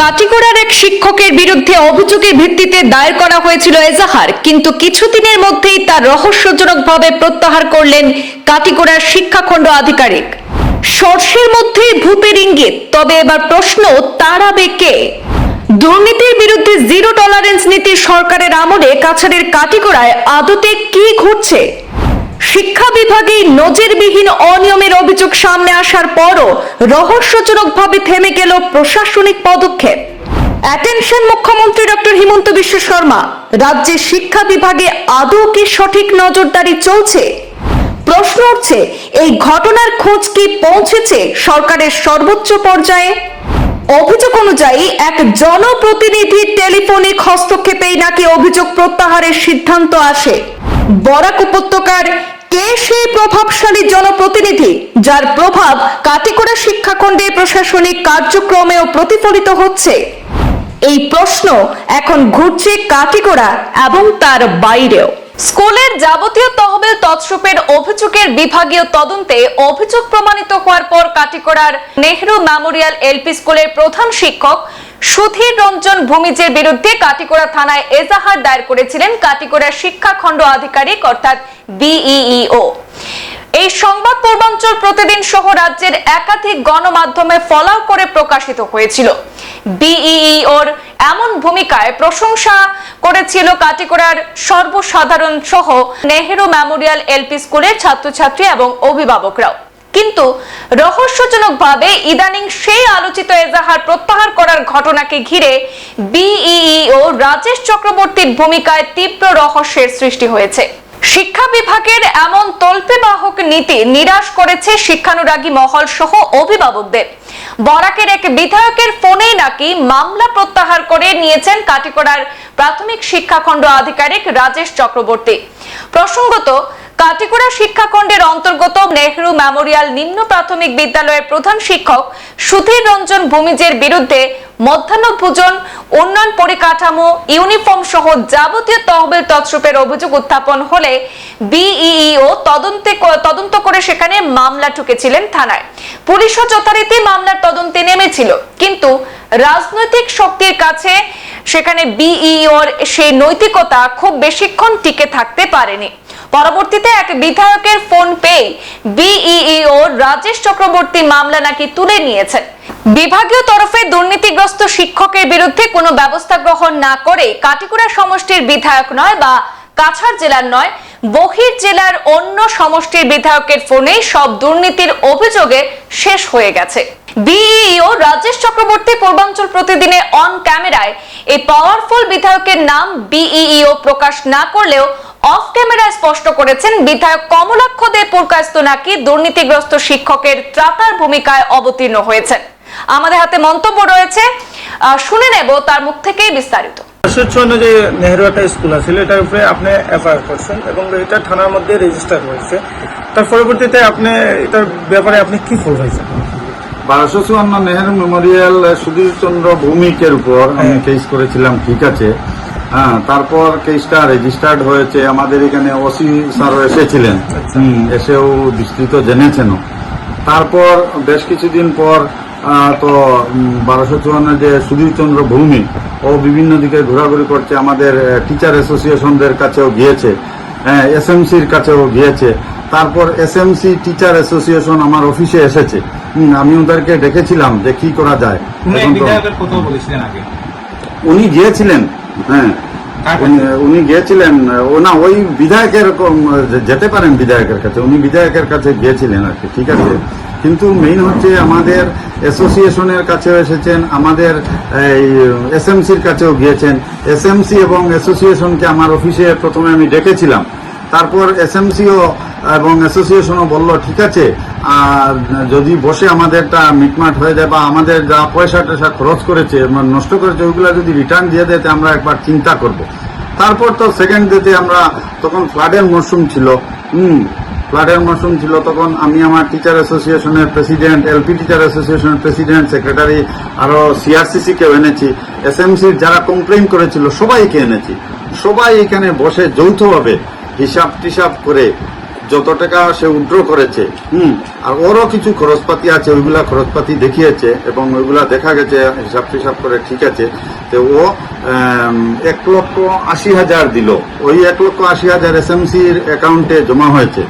কাটিগড়ার এক শিক্ষকের বিরুদ্ধে অভিযোগের ভিত্তিতে দায়ের করা হয়েছিল এজাহার, কিন্তু কিছুদিনের মধ্যেই তা রহস্যজনকভাবে প্রত্যাহার করলেন কাটিগড়ার শিক্ষাখণ্ড আধিকারিক। সর্ষের মধ্যে ভূতের ইঙ্গিত, তবে এবার প্রশ্ন, তাড়াবে কে? দুর্নীতির বিরুদ্ধে জিরো টলারেন্স নীতি সরকারের আমলে কাছাড়ের কাটিগড়ায় আদতে কি ঘটছে? শিক্ষা বিভাগে নজিরবিহীন অনিয়মের অভিযোগ সামনে আসার পরও রহস্যজনকভাবে থেমে গেল প্রশাসনিক পদক্ষেপ। অ্যাটেনশন মুখ্যমন্ত্রী ডক্টর হিমন্ত বিশ্ব শর্মা, রাজ্যে শিক্ষা বিভাগে আদৌ কি সঠিক নজরদারি চলছে? প্রশ্ন উঠছে, এই ঘটনার খোঁজ কি পৌঁছেছে সরকারের সর্বোচ্চ পর্যায়ে? অভিযোগ অনুযায়ী, এক জনপ্রতিনিধির টেলিফোনিক হস্তক্ষেপেই নাকি অভিযোগ প্রত্যাহারের সিদ্ধান্ত আসে। বরাক উপত্যকার কে সেই প্রভাবশালী জনপ্রতিনিধি যার প্রভাব কাটিকোড়া শিক্ষাখণ্ডে প্রশাসনিক কার্যক্রমেও প্রতিফলিত হচ্ছে? এই প্রশ্ন এখন ঘুরছে কাটিকোড়া এবং তার বাইরেও। স্কুলের যাবতীয় তহবিল তৎসূপের অভিযোগের বিভাগীয় তদন্তে অভিযোগ প্রমাণিত হওয়ার পর কাটিকোড়ার নেহরু মেমোরিয়াল এলপি স্কুলের প্রধান শিক্ষক সুধীর রঞ্জন ভূমিজের বিরুদ্ধে কাটিকোড়া থানায় এজাহার দায়ের করেছিলেন কাটিগড়ার শিক্ষাখণ্ড আধিকারিক, অর্থাৎ বিইও এই সংবাদ পূর্বাঞ্চল প্রতিদিন সহ রাজ্যের একাধিক গণমাধ্যমে ফলাও করে প্রকাশিত হয়েছিল। বিইওর এমন ভূমিকায় প্রশংসা করেছিল কাটিকোড়ার সর্বসাধারণ সহ নেহেরু মেমোরিয়াল এলপি স্কুলের ছাত্রছাত্রী এবং অভিভাবকরাও। কিন্তু রহস্যজনকভাবে ইদানিং সেই আলোচিত এজাহার প্রত্যাহার করার ঘটনাকে ঘিরে বিইও রাজেশ চক্রবর্তীর ভূমিকায় তীব্র রহস্যের সৃষ্টি হয়েছে। শিক্ষা বিভাগের এমন তল্পে বাহক নীতি নিরাশ করেছে শিক্ষানুরাগী মহল সহ অভিভাবকদের। বরাকের এক বিধায়কের ফোনেই নাকি মামলা প্রত্যাহার করে নিয়েছেন কাটিকড়ার প্রাথমিক শিক্ষাখণ্ড আধিকারিক রাজেশ চক্রবর্তী। প্রসঙ্গত, কাটিকুড়া শিক্ষাখণ্ডের অন্তর্গত নেহরু মেমোরিয়াল নিম্ন প্রাথমিক বিদ্যালয়ের প্রধান শিক্ষক সুধীর রঞ্জন ভূমিজের বিরুদ্ধে মধ্যাহ্ন ভোজন, উন্নয়ন পরিকাঠামো, ইউনিফর্ম সহ যাবতীয় তহবিল তৎসূপের অভিযোগ উত্থাপন হলে বিইও তদন্তে তদন্ত করে সেখানে মামলা ঠুকেছিলেন থানায়। পুলিশও যথারীতি মামলার তদন্তে নেমেছিল। কিন্তু রাজনৈতিক শক্তির কাছে সেখানে বিইওর সেই নৈতিকতা খুব বেশিক্ষণ টিকে থাকতে পারেনি। পরবর্তীতে এক বিধায়কের ফোন পেয়ে বিইও রাজেশ চক্রবর্তী মামলা নাকি তুলে নিয়েছেন। বিভাগীয় তরফে দুর্নীতিগ্রস্ত শিক্ষকের বিরুদ্ধে কোনো ব্যবস্থা গ্রহণ না করে কাটিকুড়া সমষ্টির বিধায়ক নয় বা কাছাড় জেলার নয়, বহির জেলার অন্য সমষ্টির বিধায়কের ফোনেই সব দুর্নীতির অভিযোগে শেষ হয়ে গেছে। বিইও রাজেশ চক্রবর্তী পূর্বাঞ্চল প্রতিদিনে অন ক্যামেরায় এই পাওয়ারফুল বিধায়কের নাম বিইও প্রকাশ না করলেও অফ ক্যামেরায় স্পষ্ট করেছেন বিধায়ক কমলাক্ষ দে পুরকাস্ত নাকি দুর্নীতিগ্রস্ত শিক্ষকের ত্রাতার ভূমিকায় অবতীর্ণ হয়েছেন। আমাদের হাতে মন্তব্য রয়েছে শুনে নেব তার মুখ থেকেই বিস্তারিত। চুয়ান্ন যে নেহেরু একটা স্কুল আছে, এটার উপরে আপনি এফআইআর করছেন এবং এটা থানার মধ্যে রেজিস্টার হয়েছে। তার পরবর্তীতে আপনি এটার ব্যাপারে আপনি কি ফল পাইছেন বারোশো চুয়ান্ন নেহেরু মেমোরিয়াল সুধীর চন্দ্র ভৌমিকের উপর আমি হ্যাঁ। কেস করেছিলাম ঠিক আছে। হ্যাঁ তারপর কেসটা রেজিস্টার্ড হয়েছে আমাদের এখানে ওসি স্যার এসেছিলেন। এসেও বিস্তৃত জেনেছেনও। তারপর বেশ কিছুদিন পর তো বারোশো চুয়ান্ন যে সুধীর চন্দ্র ভৌমিক ও বিভিন্ন দিকে ঘোরাঘুরি করছে আমাদের টিচার অ্যাসোসিয়েশনদের কাছেও গিয়েছে এসএমসির কাছেও গিয়েছে। তারপর এসএমসি টিচার অ্যাসোসিয়েশন আমার অফিসে এসেছে। আমি ওদেরকে ডেকেছিলাম যে কি করা যায়। উনি গিয়েছিলেন হ্যাঁ। উনি- উনি গিয়েছিলেন ও না ওই বিধায়কের যেতে পারেন বিধায়কের কাছে উনি বিধায়কের কাছে গিয়েছিলেন আর কি ঠিক আছে। কিন্তু মেইন হচ্ছে আমাদের অ্যাসোসিয়েশনের কাছেও এসেছেন আমাদের এই এসএমসির কাছেও গিয়েছেন। এসএমসি এবং অ্যাসোসিয়েশনকে আমার অফিসে প্রথমে আমি ডেকেছিলাম। তারপর এসএমসিও এবং অ্যাসোসিয়েশনও বলল, ঠিক আছে, আর যদি বসে আমাদেরটা মিটমাট হয়ে যায় বা আমাদের যা পয়সা টয়সা খরচ করেছে মানে নষ্ট করেছে, ওইগুলো যদি রিটার্ন দিয়ে দেয় আমরা একবার চিন্তা করব। তারপর তো সেকেন্ড ডেতে আমরা তখন ফ্লাডের মরশুম ছিল। হুম ফ্লাডের মরশুম ছিল তখন আমি আমার টিচার অ্যাসোসিয়েশনের প্রেসিডেন্ট এলপি টিচার অ্যাসোসিয়েশনের প্রেসিডেন্ট সেক্রেটারি আরও সিআরসিসি কেও এনেছি। এসএমসির যারা কমপ্লেন করেছিল, সবাইকে এনেছি। সবাই এখানে বসে যৌথভাবে হিসাব টিসাব করে যত টাকা সে উড্র করেছে, হুম, আর ওরও কিছু খরচপাতি আছে, ওইগুলা খরচপাতি দেখিয়েছে এবং ওইগুলা দেখা গেছে, হিসাব টিসাব করে ঠিক আছে, তো ও এক লক্ষ আশি হাজার দিল। ওই এক লক্ষ আশি হাজার এসএমসির অ্যাকাউন্টে জমা হয়েছে।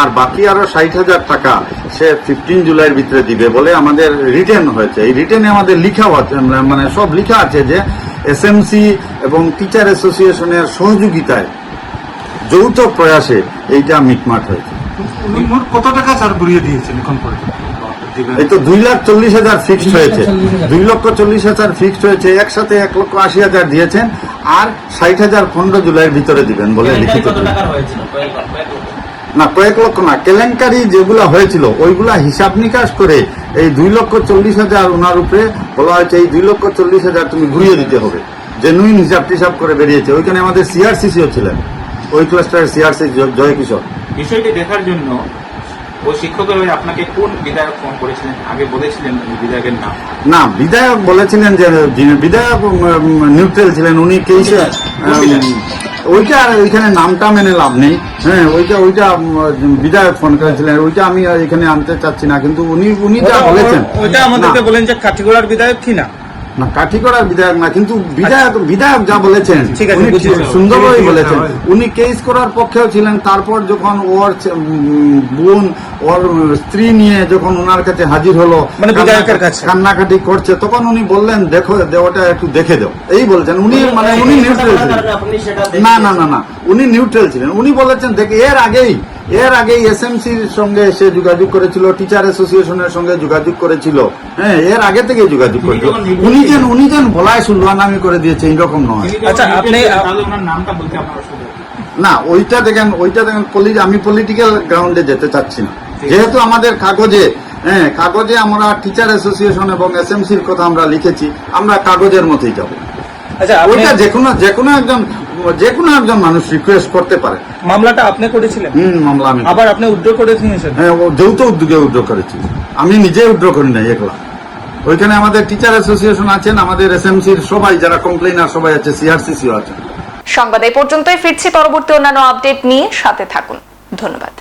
আর বাকি আরও ষাট হাজার টাকা সে ফিফটিন জুলাইয়ের ভিতরে দিবে বলে আমাদের রিটার্ন হয়েছে। এই রিটার্নে আমাদের লিখাও আছে মানে সব লিখা আছে যে এসএমসি এবং টিচার অ্যাসোসিয়েশনের সহযোগিতায় যৌথ প্রয়াসে এইটা মিটমাট হয়েছে। কত টাকা স্যার ঘুরিয়ে দিয়েছেন এখন পর্যন্ত? এই তো দুই লাখ চল্লিশ হাজার ফিক্সড হয়েছে। দুই লক্ষ চল্লিশ হাজার ফিক্সড হয়েছে একসাথে এক লক্ষ আশি হাজার দিয়েছেন আর ষাট হাজার পনেরো জুলাইয়ের ভিতরে দিবেন বলে লিখিত। না কয়েক লক্ষ না কেলেঙ্কারি যেগুলা হয়েছিল ওইগুলা হিসাব নিকাশ করে এই দুই লক্ষ চল্লিশ হাজার ওনার উপরে বলা হয়েছে এই দুই লক্ষ চল্লিশ হাজার তুমি ঘুরিয়ে দিতে হবে। যে জেনুইন হিসাব টিসাব করে বেরিয়েছে। ওইখানে আমাদের সিআরসিসিও ছিলেন। ওই ক্লাস্টারের সিআরসি জয় কিশোর। বিষয়টি দেখার জন্য ওই শিক্ষকের হয়ে আপনাকে কোন বিধায়ক ফোন করেছিলেন? আগে বলেছিলেন বিধায়কের নাম। না বিধায়ক বলেছিলেন যে যিনি বিধায়ক নিউট্রাল ছিলেন উনি কেসে ওইটা আর ওইখানে নামটা মেনে লাভ নেই। হ্যাঁ ওইটা ওইটা বিধায়ক ফোন করেছিলেন। ওইটা আমি আর এখানে আনতে চাচ্ছি না কিন্তু উনি উনি যা বলেছেন। ওইটা আমাদেরকে বলেন যে কাঠিগোড়ার বিধায়ক কি না? না কাঠিগড়ার বিধায়ক না কিন্তু বিধায়ক বিধায়ক যা বলেছেন ঠিক আছে, সুন্দরভাবে বলেছেন। উনি কেস করার পক্ষেও ছিলেন তারপর যখন ওর বোন ওর স্ত্রী নিয়ে যখন ওনার কাছে হাজির হলো মানে বিধায়কের কাছে। কান্নাকাটি করছে তখন উনি বললেন দেখো দেওয়াটা একটু দেখে দাও। এই বলছেন। উনি মানে উনি নিউট্রাল ছিলেন। না না না না উনি নিউট্রাল ছিলেন। উনি বলেছেন দেখে এর আগেই এর আগেই এসএমসির সঙ্গে সে যোগাযোগ করেছিল টিচার অ্যাসোসিয়েশনের সঙ্গে যোগাযোগ করেছিল। হ্যাঁ এর আগে থেকে যোগাযোগ করেছিল। উনি যেন উনি যেন ভোলায় সুল্লা নামি করে দিয়েছে এইরকম নয়। আচ্ছা, আপনি- নামটা বলতে? না ওইটা দেখেন ওইটা দেখেন আমি পলিটিক্যাল গ্রাউন্ডে যেতে চাচ্ছি না। যেহেতু আমাদের কাগজে হ্যাঁ কাগজে আমরা টিচার অ্যাসোসিয়েশন এবং এসএমসির কথা আমরা লিখেছি আমরা কাগজের মতোই যাব। আচ্ছা ওইটা যে কোনো যে কোনো একজন যে কোনো একজন মানুষ রিকোয়েস্ট করতে পারে। মামলাটা আপনি করেছিলেন? হুম মামলা আমি আবার আপনি উদ্র করে নিয়েছেন? হ্যাঁ ও যৌথ উদ্যোগে উদ্র করেছি। আমি নিজে উদ্র করি নাই একলা ওইখানে আমাদের টিচার অ্যাসোসিয়েশন আছেন আমাদের এসএমসির সবাই যারা কমপ্লেনার সবাই আছে সিআরসিসিও আছে। সংবাদ এই পর্যন্তই ফিরছি পরবর্তী অন্যান্য আপডেট নিয়ে সাথে থাকুন। ধন্যবাদ।